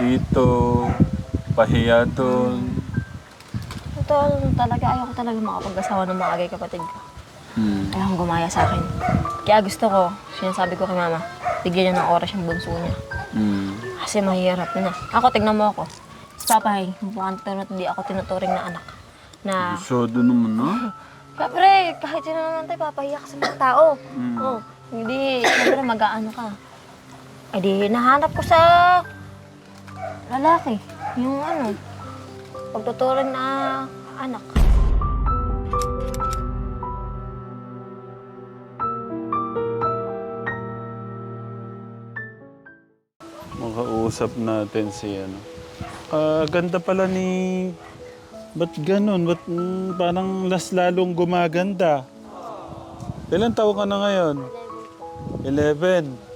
dito, pahiya doon. Totoo talaga, ayaw ko talaga makapag-asawa ng mga agay kapatid ko. Hmm. Ayaw kong gumaya sa akin. Kaya gusto ko, sinasabi ko kay mama, bigyan niya ng oras yung bunso niya. Hmm. Kasi mahirap na. Ako, tignan mo ako. Sa papahay, mukhang tunot hindi ako tinuturing na anak. Na, Masyado naman, no? Siyempre, kahit sino naman tayo, papahiya ka sa mga tao. Mm. Oh, hindi, siyempre mag-aano ka. Eh di, nahanap ko sa lalaki. Yung ano, pagtuturing na anak. Makausap natin si ano. Ah, ganda pala ni... Ba't ganun? Ba't mm, parang las lalong gumaganda? Ilan taon ka na ngayon? 11.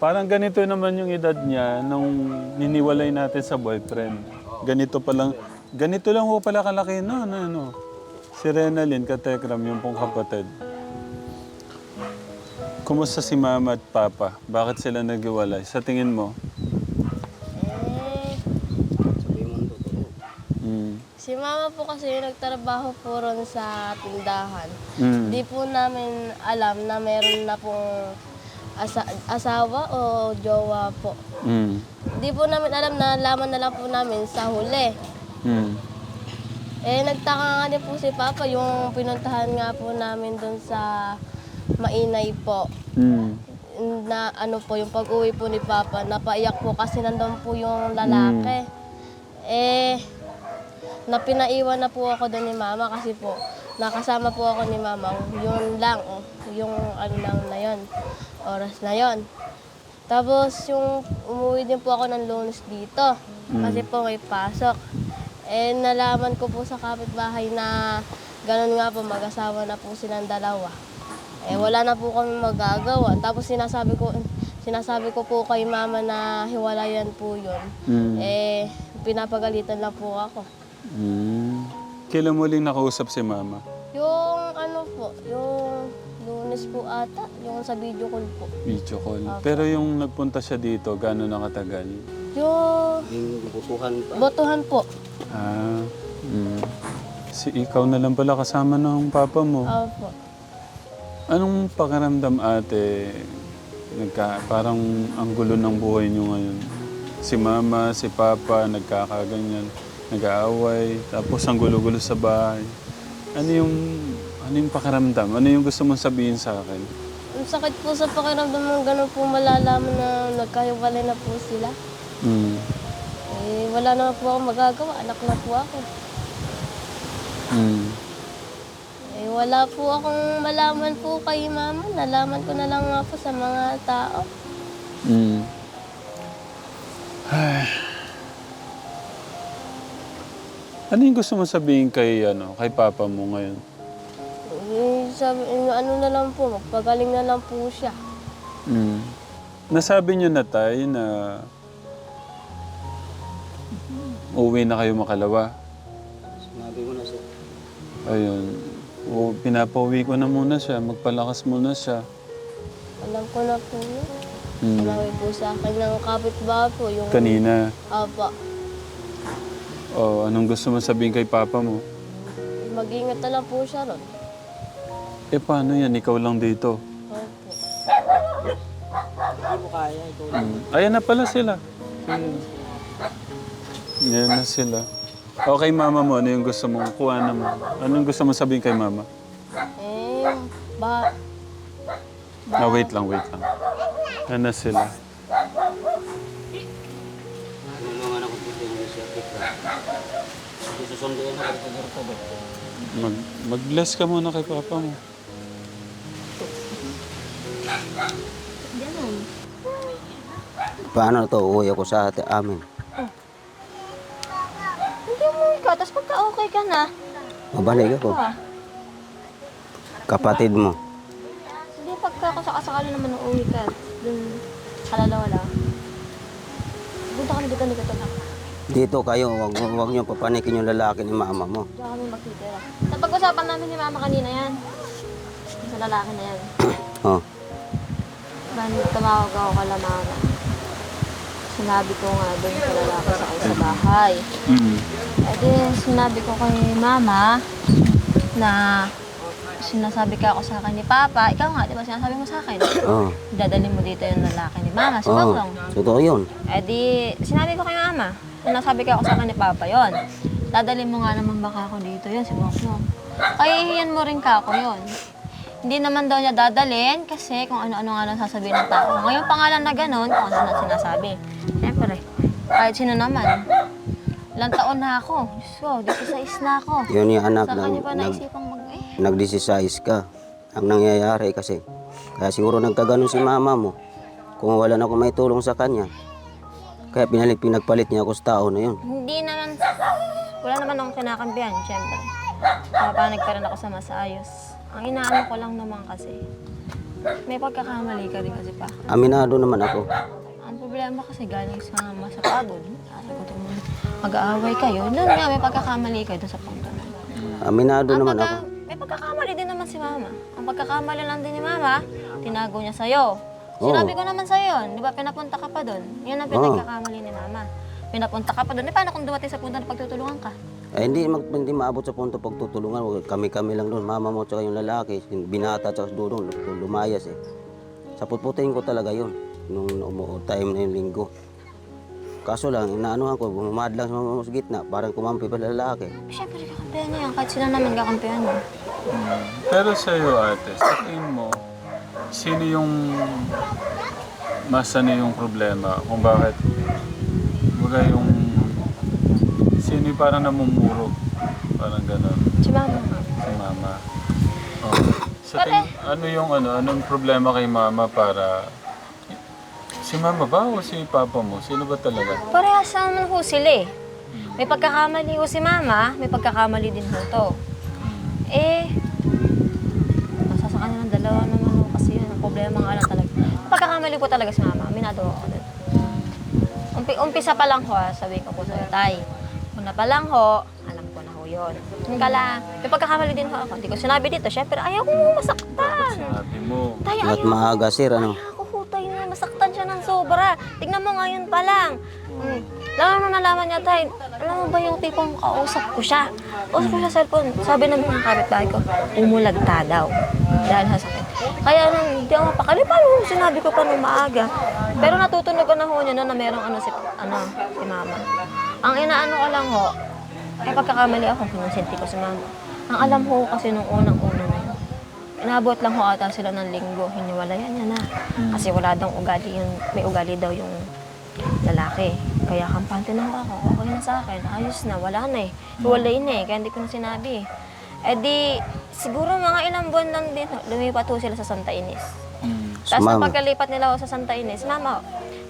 Parang ganito naman yung edad niya nung niniwalay natin sa boyfriend. Ganito pa lang, ganito lang ho pala kalaki no, ano, ano. Si Renalyn, katekram, yung pong kapatid. Kumusta si mama at papa? Bakit sila naghiwalay? Sa tingin mo? Eh, Mm. Si mama po kasi nagtrabaho po ron sa tindahan. Mm. Di po namin alam na meron na pong asa- asawa o jowa po. Mm. Di po namin alam na laman na lang po namin sa huli. Mm. Eh, nagtaka nga din po si Papa yung pinuntahan nga po namin doon sa Mainay po. Mm. Na ano po, yung pag-uwi po ni Papa, napaiyak po kasi nandun po yung lalaki. Eh, na pinaiwan na po ako doon ni Mama kasi po, nakasama po ako ni Mama. Yun lang, yung ano lang na yun, oras na yon. Tapos yung umuwi din po ako ng lunes dito kasi po may pasok. Eh nalaman ko po sa kapitbahay na ganun nga po mag-asawa na po silang dalawa. Eh wala na po kami magagawa. Tapos sinasabi ko sinasabi ko po kay mama na hiwalayan po 'yon. Mm. Eh pinapagalitan lang po ako. Mm. Kailan mo uling nakausap si mama? Lunes po ata, yung sa video call po. Video call. Pero yung nagpunta siya dito, gano'n nakatagal? Yung botuhan po. Ah. Mm. Si ikaw na lang pala kasama ng papa mo. Opo. Anong pakiramdam ate? Nagka, parang ang gulo ng buhay niyo ngayon. Si mama, si papa, nagkakaganyan, nag-aaway, tapos ang gulo-gulo sa bahay. Ano yung, ano yung pakiramdam? Ano yung gusto mong sabihin sa akin? Ang sakit po sa pakiramdam ng ganun po malalaman na nagkahiwalay na po sila. Mm. Eh, wala naman po ako magagawa. Anak na po ako. Mm. Eh, wala po akong malaman po kay mama. Nalaman ko na lang nga po sa mga tao. Mm. Ay. Ano yung gusto mo sabihin kay, ano, kay papa mo ngayon? Sabi, eh, ano na lang po, magpagaling na lang po siya. Mm. Nasabi niyo na tayo na uwi na kayo makalawa. Sinabi ko na siya. Ayun. O, pinapauwi ko na muna siya. Magpalakas muna siya. Alam ko na po yun. Mm. Sinabi po sa akin ng kapitbahay po, yung... Kanina. Apa, O, anong gusto mo sabihin kay papa mo? mag-ingat na lang po siya ron. Eh, paano yan? Ikaw lang dito. Opo. Hindi mo kaya, ikaw lang. Mm. Ayan na pala sila. Ayan. Ayan na sila. Okay, mama mo, ano yung gusto mo? Kuha na mo. Anong gusto mo sabihin kay mama? Eh, ba... Na wait lang, wait lang. Ayan na sila. Doktor. Mag, mag-bless ka muna kay papa mo. Paano to? Uwi ako sa ate amin. Hindi mo ikaw, tapos pagka okay ka na, Mabalik ako. ah, Kapatid mo. hindi pagka kasakasakali naman ng uwi ka, dun kalalawa lang. Punta kami dito ni Katonak. Dito kayo, wag, wag niyo papanikin yung lalaki ni mama mo. Diyan kami magtitira. Napag-usapan namin ni Mama kanina yan. Sa lalaki na yan. Oh. Tumawag ako kala Mama. Sinabi ko nga doon sa lalaki sa sa bahay. Mm. Eh di, sinabi ko kay mama na sinasabi ka ako sa akin ni Papa. Ikaw nga, di ba sinasabi mo sa akin? Oo. Dadalhin mo dito yung lalaki ni Mama, si Oo. Baklong. Totoo yun. Eh di, sinabi ko kay Mama. Sinasabi ka ako sa akin ni Papa yon. Dadalhin mo nga naman baka ako dito yun, si Baklong. Kahihiyan mo rin ka ako yon. Hindi naman daw niya dadalhin kasi kung ano-ano nga lang sasabihin ng tao. Ngayon pangalan na ganun, kung ano na sinasabi. Siyempre, kahit sino naman. Ilang taon na ako. Diyos ko, dito sa is na ako. Yun yung anak Sa ng, kanya pa nag, naisipang mag... Eh, nag-16 ka. Ang nangyayari kasi. Kaya siguro nagkaganon si mama mo. Kung wala na akong may tulong sa kanya. Kaya pinalit, pinagpalit niya ako sa tao na yun. Hindi naman, wala naman akong kinakampihan, syempre. Papanig pa rin ako sa masaayos. Ang inaano ko lang naman kasi, may pagkakamali ka rin kasi pa. Aminado naman ako. Ang problema kasi galing sa mama sa pagod. Sabi ko tuloy, mag-aaway kayo. Doon nga, may pagkakamali kayo doon sa punto na. Aminado Ang naman ako. pagka, may pagkakamali din naman si mama. Ang pagkakamali lang din ni mama, tinago niya sa'yo. Sinabi ko naman sa'yo yun, di ba pinapunta ka pa doon? Yun ang pinagkakamali ni mama. Pinapunta ka pa doon. Eh, paano kung dumating sa punto na pagtutulungan ka? Eh, hindi, mag, hindi maabot sa punto pagtutulungan. Wag- Kami-kami lang doon. Mama mo tsaka yung lalaki. yung Binata tsaka doon. Lumayas eh. Sa putputin ko talaga yun. Nung umuo time na yung linggo. Kaso lang, inaanuhan ko, bumamad lang sa mga sa gitna. Parang kumampi pa lalaki. Siyempre, kakampihan niya yan. Kahit sino naman kakampihan niya. Mm. Pero sa'yo ate, sa tingin mo, sino yung mas ano yung problema? Kung bakit, baga yung parang namumuro? Parang gano'n, Si mama. si mama. Oh. Sa ting, ano yung ano, anong problema kay mama para, si mama ba o si papa mo? Sino ba talaga? Parehas naman ho sila eh. May pagkakamali ho si mama, may pagkakamali din ho to. Eh, nasa sa kanilang dalawa naman ho kasi yun. Ang problema nga lang talaga. Pagkakamali po talaga si mama, minado ako doon. Umpi, umpisa pa lang ho, ah, sabihin ko po sa'yo, tay. Una pa lang ho, alam ko na ho yun. Yung kala, may pagkakamali din ho ako. Hindi ko sinabi dito, syempre ayaw ko masaktan. Sinabi mo. Tay, At ayaw maaga sir, ano. ako hutay na, masaktan siya ng sobra. Tignan mo ngayon pa lang. Hmm. Lalo na nalaman niya tayo, alam mo ba yung tipong kausap ko siya? Kausap ko siya sa cellphone. Sabi ng mga kapitbahay ko, umulagta daw. Dahil sa sakit. Kaya nung hindi ako mapakali, paano sinabi ko pa nung maaga? Pero natutunog ko na ho niya no, na merong ano si, ano, si mama. Ang inaano ko lang ho, ay pagkakamali ako, kinonsinti ko si mama. Ang alam ho kasi nung unang-una na yun, Inabot lang ho ata sila ng linggo, hiniwalayan niya na. Kasi wala daw ugali yung, may ugali daw yung lalaki. Kaya kampante na ho ako, okay na sa akin, ayos na, wala na eh. Hiwalay na eh, kaya hindi ko na sinabi eh. Eh di, siguro mga ilang buwan lang din, ho, lumipat ho sila sa Santa Ines. Mm. Tapos nung pagkalipat nila ho sa Santa Ines, mama, ho,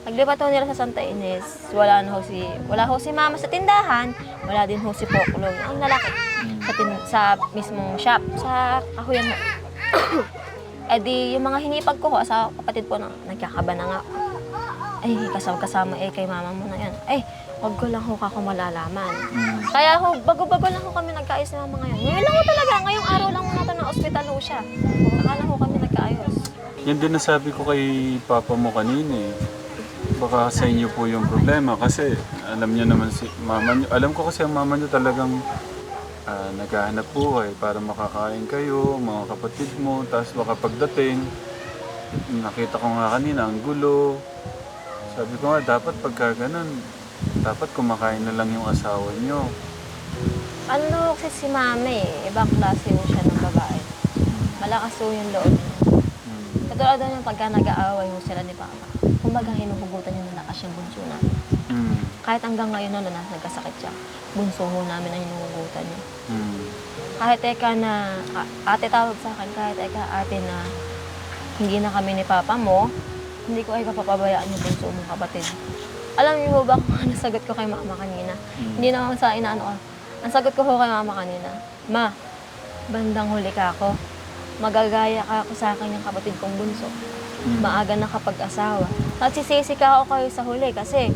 naglipat ho nila sa Santa Ines, wala na ho si, wala ho si mama sa tindahan, wala din ho si Poklong, ang lalaki, sa, tin, sa mismong shop, sa kahuyan ho. eh di, yung mga hinipag ko ho, sa kapatid po na nagkakaba na nga. Ay, kasama-kasama eh kay mama mo na yan. Ay, wag ko lang ho kako malalaman. Kaya ho, bago-bago lang ho kami nagkaayos ng mga ngayon. Ngayon lang ho talaga, ngayong araw lang ho natin na ospital ho siya. Saka lang ho kami nagkaayos. Yan din nasabi ko kay papa mo kanina eh. Baka sa inyo po yung problema kasi alam niyo naman si mama niyo. Alam ko kasi ang mama niyo talagang ah, naghahanap buhay para makakain kayo, mga kapatid mo. Tapos baka pagdating, nakita ko nga kanina ang gulo. Sabi ko nga dapat pagka ganun, dapat kumakain na lang yung asawa niyo. Ano kasi si mama eh, ibang klase mo siya ng babae. Malakas ho yung loob. Mm. Katulad daw yung pagka nag-aaway mo sila ni Papa. Kumbaga hinuhugutan niya ng lakas yung bunso namin. Mm. Kahit hanggang ngayon na na nagkasakit siya, bunso ho namin ang hinuhugutan niya. Mm. Kahit eka na, ate tawag sa akin, kahit eka ate na hindi na kami ni Papa mo, hindi ko ay kapapabayaan yung bunso mong kapatid. Alam niyo ba kung ano sagot ko kay mama kanina? Hindi naman sa inaano ko. Ang sagot ko ho kay mama kanina, Ma, bandang huli ka ako. Magagaya ka ako sa akin yung kapatid kong bunso. Maaga na kapag-asawa. At sisisi ka ako kayo sa huli kasi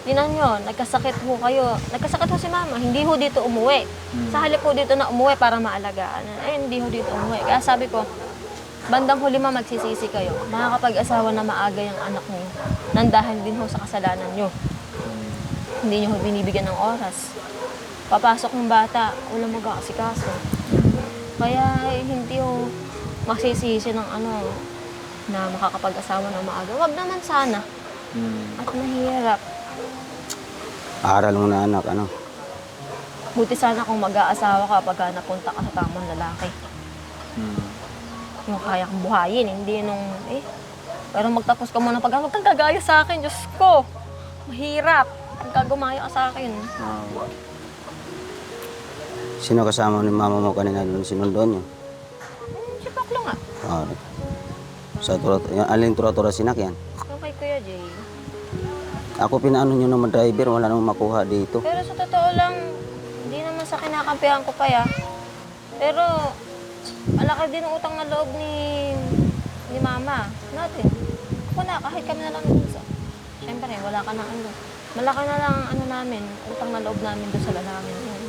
Tinan nyo, nagkasakit ho kayo. Nagkasakit ho si mama, hindi ho dito umuwi. Sa halip ho dito na umuwi para maalagaan. Eh, hindi ho dito umuwi. Kaya sabi ko, bandang huli ma magsisisi kayo. Makakapag-asawa na maaga yung anak niyo. Nang dahil din ho sa kasalanan niyo. Hindi niyo ho binibigyan ng oras. Papasok ng bata, walang mag-aasikaso. Kaya eh, hindi ho masisisi ng ano na makakapag-asawa na maaga. Wag naman sana. Mm. At mahirap. Aral mo na anak, ano? Buti sana kung mag-aasawa ka pag napunta ka sa tamang lalaki. Mm. Yung kaya kang buhayin, hindi nung, eh. Pero magtapos ka muna pag huwag kang kagaya sa akin, Diyos ko. Mahirap. Kang gumaya ka sa akin. Ah. Sino kasama ni mama mo kanina doon sinundo niyo? Hmm, Paklo nga. Ah, sa tura, yung alin tura-tura sinak yan. Yung kay Kuya Jay. Ako pinaano nyo naman driver, wala namang makuha dito. Pero sa totoo lang, hindi naman sa kinakampihan ko pa ya. Pero, malaki din ang utang na loob ni ni mama natin. Ako na, kahit kami na lang nag-isa. Siyempre, wala ka na ano. Malaki na lang ang ano namin, utang na loob namin doon sa lalaki na yun.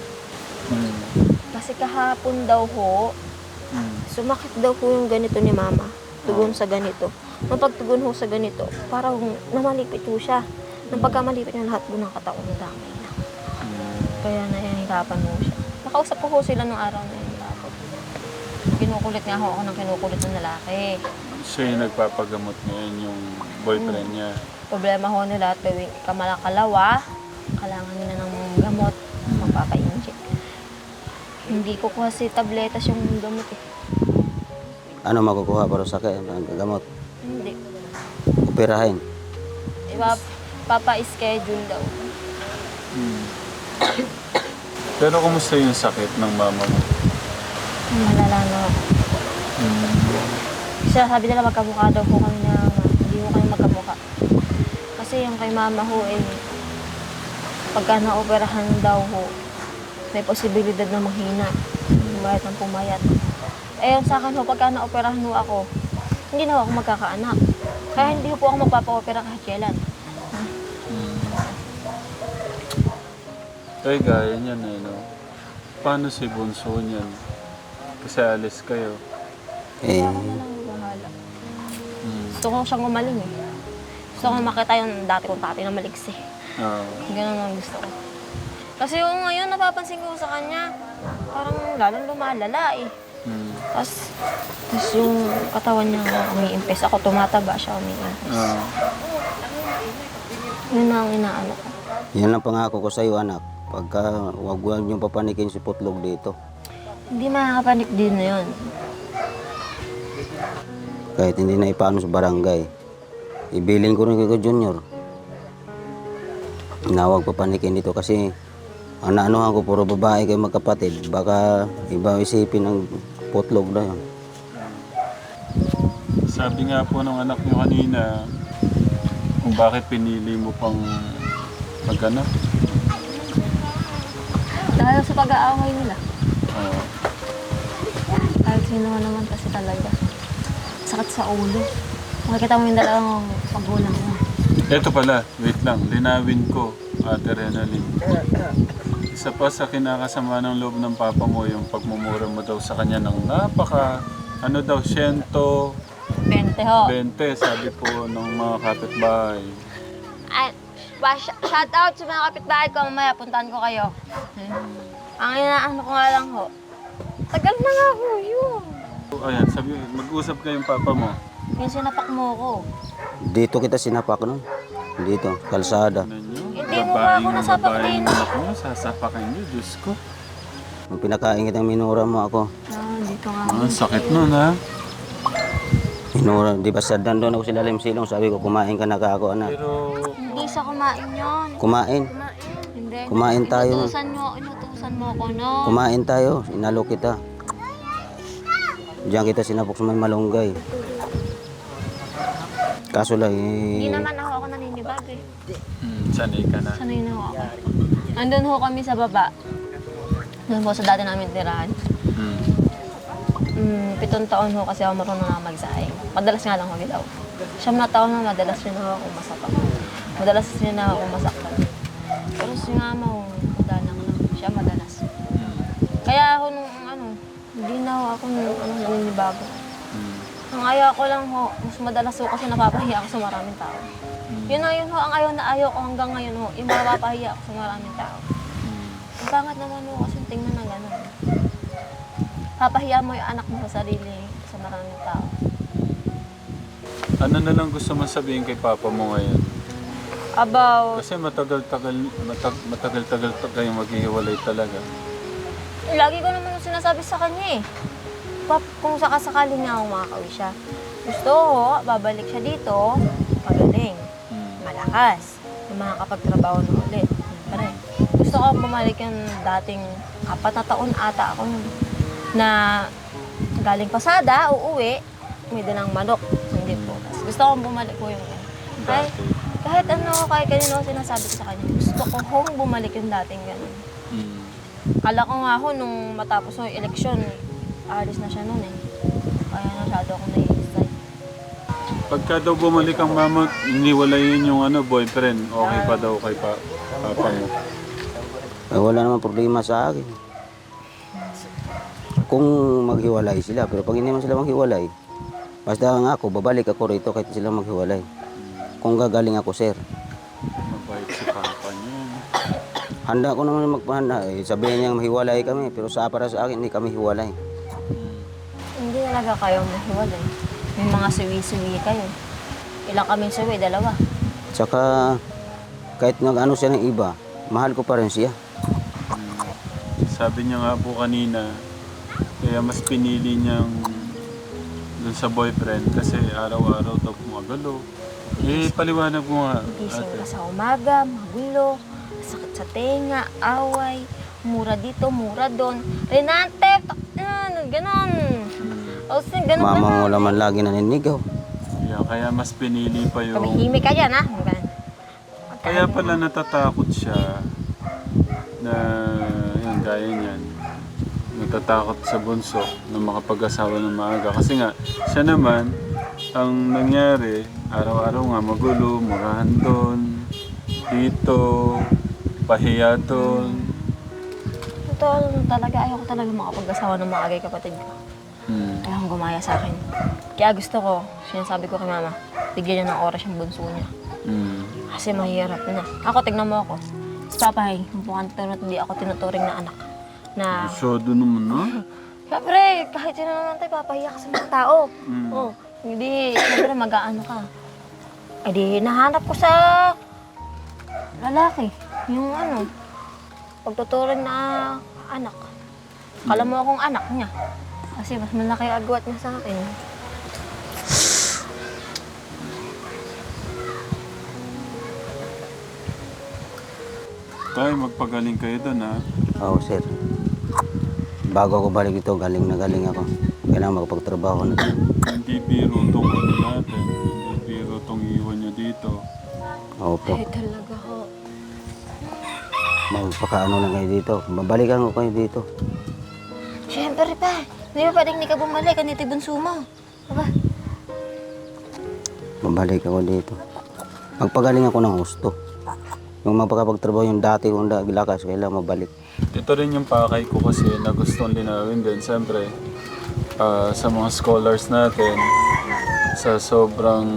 Mm. Kasi kahapon daw ho. Sumakit daw ho yung ganito ni mama. Tugon sa ganito. Nung pagtugon ho sa ganito, parang namalipit ho siya. Nung pagkamalipit niya lahat ho ng katawan niya damay na. Mm. Kaya nahihirapan mo siya. Nakausap ko ho sila nung araw na yun. Tapos, kinukulit nga ho ako ng kinukulit ng lalaki. Siya yung nagpapagamot ngayon yung boyfriend niya. Problema ho nila tuwing kamalakalawa, kailangan nila ng gamot, magpapa-inject. Hindi ko kasi tabletas yung gamot eh. Ano makukuha para sa akin? Ang gamot. Hindi. Operahin. Iba, papa-schedule daw. Mm. Pero kumusta yung sakit ng mama mo? Malala na ako. Mm. Siya sabi nila magkamukha daw po kami na hindi mo kami magkamukha. Kasi yung kay mama ho eh, pagka naoperahan daw ho, may posibilidad na manghina. Bayat ng pumayat. Eh sa akin ho, pagka naoperahan ho ako, hindi na ho ako magkakaanak. Kaya hindi ho po ako magpapa-opera kahit kailan. Ay, gaya niyan eh, no? Paano si Bunso niyan? Kasi alis kayo. Eh, Ako na lang bahala. Mm. Gusto ko siyang gumaling eh. Gusto ko makita yung dati kong tatay na maligsi. Ah. Ganun ang gusto ko. Kasi yung ngayon, napapansin ko sa kanya, parang lalong lumalala eh. Tapos, tapos yung katawan niya umiimpes. Ako tumataba siya umiimpes. Ah. Yun na ang inaano ko. yan ang pangako ko sa iyo anak. Pagka wag wag niyong papanikin si Putlog dito. Hindi makakapanik din na yun. Kahit hindi na ipaano sa barangay. Ibilin ko rin kay Junior. Na huwag papanikin dito kasi ang naanuhan ko puro babae kayo magkapatid. Baka iba isipin ng Putlog na yun. Sabi nga po ng anak niyo kanina, kung bakit pinili mo pang magano? Dahil sa pag-aaway nila. Ah. Kahit sino naman kasi talaga. Sakit sa ulo. Makikita mo yung dalawang magulang mo. Ito pala, wait lang, linawin ko, Ate Renalyn. Isa pa sa kinakasama ng loob ng papa mo, yung pagmumura mo daw sa kanya ng napaka, ano daw, 120, 20 ho. sabi po ng mga kapitbahay. Ay, ba, sh- shout out sa mga kapitbahay ko. Mamaya, puntahan ko kayo. Ang inaano ko nga lang ho. Tagal na nga ho yun. Ayan, sabi, mag-usap kayong papa mo. Yung sinapak mo ko. Dito kita sinapak nun. Dito, kalsada. Ano? Hindi mo ba ako nasapak din? Ako, sasapakin nyo, Diyos ko. Nung pinakain kitang minura mo ako. Ah, dito nga. Ah, Ang sakit nun, ha? Minura, di ba sa doon ako sila silong sabi ko kumain ka na ka ako anak. Pero, Hindi sa kumain yun. Kumain. Hindi. Kumain tayo. Inutusan mo, inutusan mo ko, no? Kumain tayo, inalo kita. Diyan kita sinapok sa may malunggay. Kaso lang, Hindi eh, naman ako ako naninibag eh. hmm, sanay ka na. Sanay na ho ako. Andun ho kami sa baba. Doon po sa dati namin tirahan. Hmm. Mm, pitong taon ho kasi ako marunong na magsaing. Madalas nga lang ho daw. Siyam na taon na madalas rin ho ako masaktan. Madalas rin na ako masaktan. Pero si mama ho, madalang lang. Siya madalas. Hmm. Kaya ako nung ano, hindi na ho ako nung ano, naninibago. Hmm. Ang ayaw ko lang ho, mas madalas ho kasi napapahiya ako sa maraming tao. Yun na yun ho, ang ayaw na ayaw ko hanggang ngayon ho, yung mapapahiya ako sa maraming tao. Ang pangat naman ho kasi tingnan na gano'n. Papahiya mo yung anak mo sa sarili sa maraming tao. Ano na lang gusto mo sabihin kay papa mo ngayon? About, Kasi matagal-tagal, matag, matagal-tagal kayong maghihiwalay talaga. lagi ko naman yung sinasabi sa kanya eh. Pap, kung sakasakali niya ako makakauwi siya. Gusto ko, babalik siya dito, pagaling. Mm. malakas. Yung makakapagtrabaho na ulit. Siyempre. Gusto ko bumalik yung dating apat na taon ata ako nun. Na galing pasada, uuwi, may dalang manok. Hindi po. Gusto ko bumalik po yung Dati. kahit ano, kahit kanino sinasabi ko sa kanya, gusto ko hong bumalik yung dating ganun. Mm. Kala ko nga ho, nung matapos yung eleksyon, alis na siya nun eh. Kaya masyado ako nai-excite. Pagka daw bumalik ang mama, iniwalayin yung ano, boyfriend, okay pa daw kay pa, papa mo. Eh, wala naman problema sa akin. Kung maghiwalay sila, pero pag hindi man sila maghiwalay, basta nga ako, babalik ako rito kahit sila maghiwalay. Kung gagaling ako, sir. Mabait si papa niya. Handa ko naman magpahanda. Eh, sabihin niya mahiwalay kami, pero sa para sa akin, hindi kami hiwalay. Talaga kayo mahiwalay. May mga suwi-suwi kayo. Ilang kami suwi? Dalawa. Tsaka, kahit nag-ano siya ng iba, mahal ko pa rin siya. Sabi niya nga po kanina, kaya mas pinili niyang dun sa boyfriend kasi araw-araw daw gumagalo. Eh, paliwanag mo nga. Gising ate. ka sa umaga, magulo, sakit sa tenga, away, mura dito, mura doon. Renate, takyan, ganon. O sin, ganon, Mama mo ganon. naman lagi naninigaw. Yeah, kaya mas pinili pa yung... Kamihimik ka dyan, ha? Ganon. Kaya pala natatakot siya na yun, gaya niyan. Natatakot sa bunso na makapag-asawa ng maaga. Kasi nga, siya naman, ang nangyari, araw-araw nga magulo, murahan doon, dito, pahiya doon. Totoo lang talaga, ayaw ko talaga makapag-asawa ng mga agay kapatid ko. Hmm. Ayaw kong gumaya sa akin. Kaya gusto ko, sinasabi ko kay mama, bigyan niya ng oras yung bunso niya. Hmm. Kasi mahirap na. Ako, tignan mo ako. Si Papa, eh, mukhang tunot hindi ako tinuturing na anak. Na, Masyado naman, no? syempre, kahit sino naman tayo, papahiya ka sa mga tao. Mm. Oh, hindi, syempre, mag-aano ka. Eh di, nahanap ko sa lalaki. Yung ano, pagtuturing na anak. Kala mo akong anak niya. Kasi mas malaki ang agwat niya sa akin. Tay, magpagaling kayo doon, ha? Oo, sir. Bago ako balik dito, galing na galing ako. Kailangan makapagtrabaho na. Hindi biro tong ano natin. Hindi biro tong iwan niyo dito. Opo. Eh, talaga ho. Magpakaano lang kayo dito. Babalikan ko kayo dito. Hindi ba pwedeng hindi ka bumalik? Ano ito yung bunso mo? Aba, Babalik ako dito. Magpagaling ako ng gusto. Yung magpakapagtrabaho yung dati kong da- lakas, kailangan mabalik. Ito rin yung pakay ko kasi na gustong linawin din. Siyempre, ah, sa mga scholars natin, sa sobrang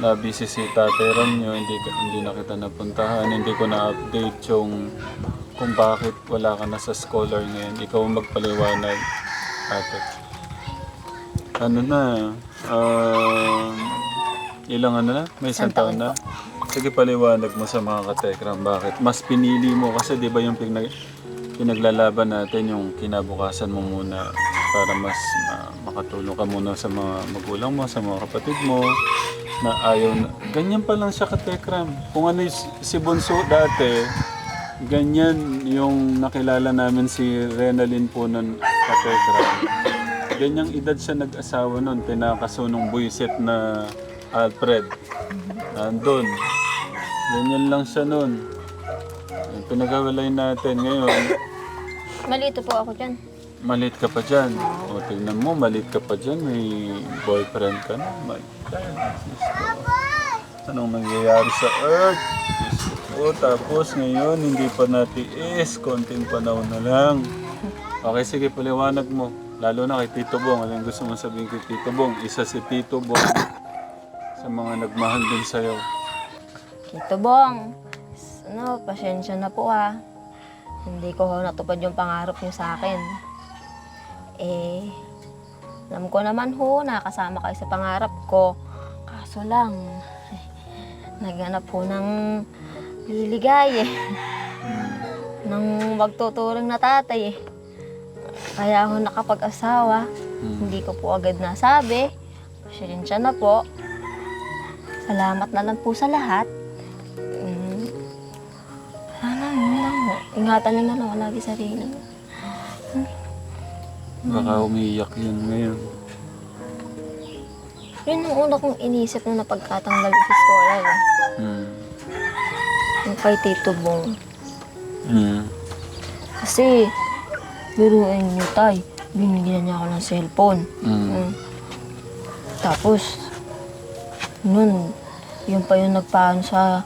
nabisi si Tate Ramyo, hindi, hindi na kita napuntahan, hindi ko na-update yung kung bakit wala ka na sa scholar ngayon. Ikaw ang magpaliwanag, ate. Ano na, um, ilang ano na? May isang taon na? Sige, paliwanag mo sa mga katekram bakit. Mas pinili mo kasi di ba yung pinag pinaglalaban natin yung kinabukasan mo muna para mas ma- makatulong ka muna sa mga magulang mo, sa mga kapatid mo na ayaw na. Ganyan pa lang siya katekram. Kung ano si- Bunso dati, ganyan yung nakilala namin si Renalyn po nun katekram. Ganyang edad siya nag-asawa nun, pinakasunong buisit na Alfred. Nandun. Ganyan lang siya nun. Pinagawalay natin ngayon, malito po ako dyan. malit ka pa dyan. O tingnan mo, malit ka pa dyan. May boyfriend ka na. Ko. Anong nangyayari sa earth? Po. Tapos ngayon, hindi pa natiis. Konting panahon na lang. Okay, sige, paliwanag mo. Lalo na kay Tito Bong. Yung gusto mo sabihin kay Tito Bong? Isa si Tito Bong sa mga nagmahal din sa'yo. Tito Bong, ano, pasensya na po ha. Hindi ko natupad yung pangarap niyo sa akin. Eh, alam ko naman ho, nakasama kayo sa pangarap ko. Kaso lang, naghanap po ng liligay eh. ng magtuturing na tatay eh. Kaya ako nakapag-asawa. Hindi ko po agad nasabi. Pasensya na po. Salamat na lang po sa lahat. Mm. Sana, yun lang ho. Ingatan niyo na lang lagi sarili. niyo. Baka umiiyak yun ngayon. Yun ang una kong inisip na napagkatanggal ko sa scholar. Eh. Mm. Yung kay Tito Bong. Mm. Kasi, biruin niyo tay, binigyan niya ako ng cellphone. Mm. Mm. Tapos, nun, yun pa yung nagpaano sa,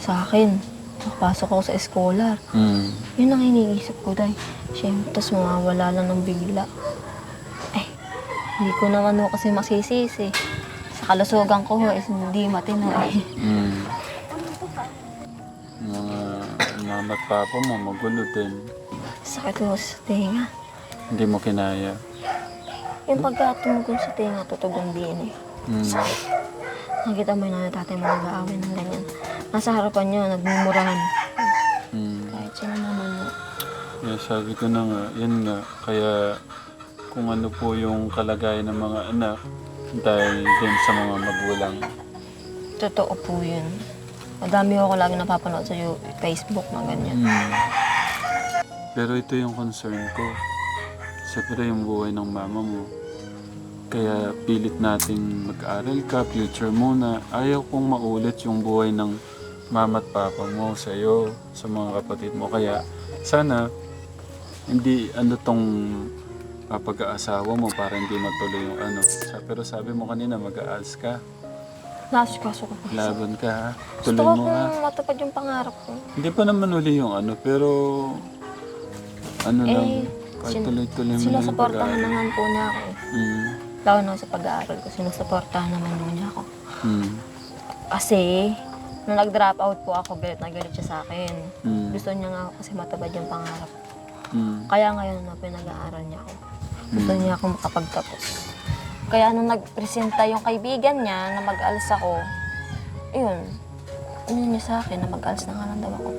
sa akin. Nakapasok ako sa scholar. Mm. Yun ang iniisip ko, day. Siyempre, tapos mawawala lang ng bigla. Eh, hindi ko naman ho kasi masisisi. Sa kalusugan ko ho, is hindi matino eh. Mm. Mga mama at papa mo, magulo din. Sakit ho sa tinga. Hindi mo kinaya. Yung pagka tumugon sa tinga, tutugon din eh. Mm. Nakita mo yung nanay tatay mo nag-aaway ng ganyan. Nasa harapan niyo, nagmumurahan. Mm. Kahit sino naman mo. Yeah, sabi ko na nga, yan nga. Kaya kung ano po yung kalagayan ng mga anak dahil din sa mga magulang. Totoo po yun. Madami ako lagi napapanood sa you- Facebook na ganyan. Mm. Pero ito yung concern ko. Siyempre yung buhay ng mama mo. Kaya pilit nating mag-aral ka, future muna. Ayaw kong maulit yung buhay ng mama at papa mo sa iyo, sa mga kapatid mo. Kaya sana hindi ano tong papag-aasawa mo para hindi matuloy yung ano. Sa- Pero sabi mo kanina mag-aals ka. Nasikaso ko po. Laban ka ha. Gusto Tuloy ko mo ha. kung matupad yung pangarap ko. Hindi pa naman uli yung ano, pero ano lang, Eh, kahit sin- tuloy-tuloy mo yung Sinusuportahan pag-aaral. naman po niya ako. eh. Mm, Lalo na sa pag-aaral ko, sinusuportahan naman po niya ako. mm, Kasi, nung nag-drop out po ako, galit na galit siya sa akin. mm, Gusto niya nga ako kasi matupad yung pangarap ko. mm, Kaya ngayon na pinag-aaral niya ako. Gusto niya akong makapagtapos. Kaya nung nagpresenta yung kaibigan niya na mag-alis ako, ayun, ano niya sa akin na mag-alis na nga lang daw ako.